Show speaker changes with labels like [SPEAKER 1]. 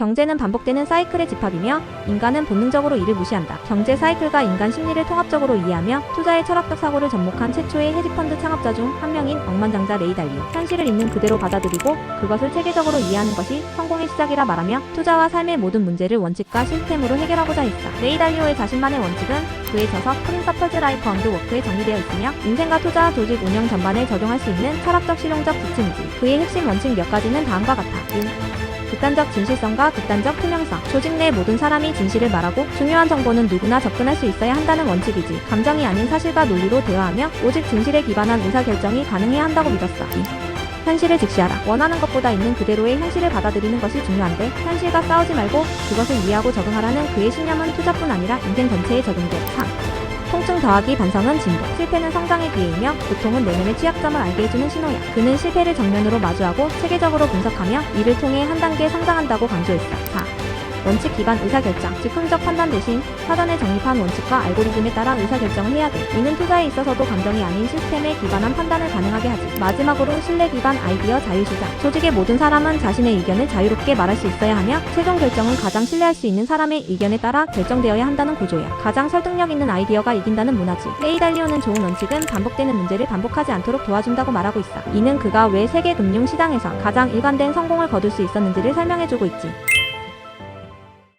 [SPEAKER 1] 경제는 반복되는 사이클의 집합이며 인간은 본능적으로 이를 무시한다. 경제 사이클과 인간 심리를 통합적으로 이해하며 투자의 철학적 사고를 접목한 최초의 헤지펀드 창업자 중 한 명인 억만장자 레이 달리오. 현실을 있는 그대로 받아들이고 그것을 체계적으로 이해하는 것이 성공의 시작이라 말하며 투자와 삶의 모든 문제를 원칙과 시스템으로 해결하고자 했다. 레이 달리오의 자신만의 원칙은 그의 저서 프린서플즈 라이프 언드 워크에 정리되어 있으며 인생과 투자와 조직 운영 전반에 적용할 수 있는 철학적 실용적 지침이지. 그의 핵심 원칙 몇 가지는 다음과 같아. 1. 극단적 진실성과 극단적 투명성. 조직 내 모든 사람이 진실을 말하고 중요한 정보는 누구나 접근할 수 있어야 한다는 원칙이지. 감정이 아닌 사실과 논리로 대화하며 오직 진실에 기반한 의사결정이 가능해야 한다고 믿었어. 2. 현실을 직시하라. 원하는 것보다 있는 그대로의 현실을 받아들이는 것이 중요한데 현실과 싸우지 말고 그것을 이해하고 적응하라는 그의 신념은 투자뿐 아니라 인생 전체에 적용돼. 3. 통증 더하기 반성은 진보. 실패는 성장의 기회이며 고통은 내면의 취약점을 알게 해주는 신호야. 그는 실패를 정면으로 마주하고 체계적으로 분석하며 이를 통해 한 단계 성장한다고 강조했어. 4. 원칙 기반 의사결정, 즉흥적 판단 대신 사전에 정립한 원칙과 알고리즘에 따라 의사결정을 해야 돼. 이는 투자에 있어서도 감정이 아닌 시스템에 기반한 판단을 가능하게 하지. 마지막으로 신뢰 기반 아이디어 자유시장. 조직의 모든 사람은 자신의 의견을 자유롭게 말할 수 있어야 하며 최종 결정은 가장 신뢰할 수 있는 사람의 의견에 따라 결정되어야 한다는 구조야. 가장 설득력 있는 아이디어가 이긴다는 문화지. 레이 달리오는 좋은 원칙은 반복되는 문제를 반복하지 않도록 도와준다고 말하고 있어. 이는 그가 왜 세계 금융 시장에서 가장 일관된 성공을 거둘 수 있었는지를 설명해주고 있지.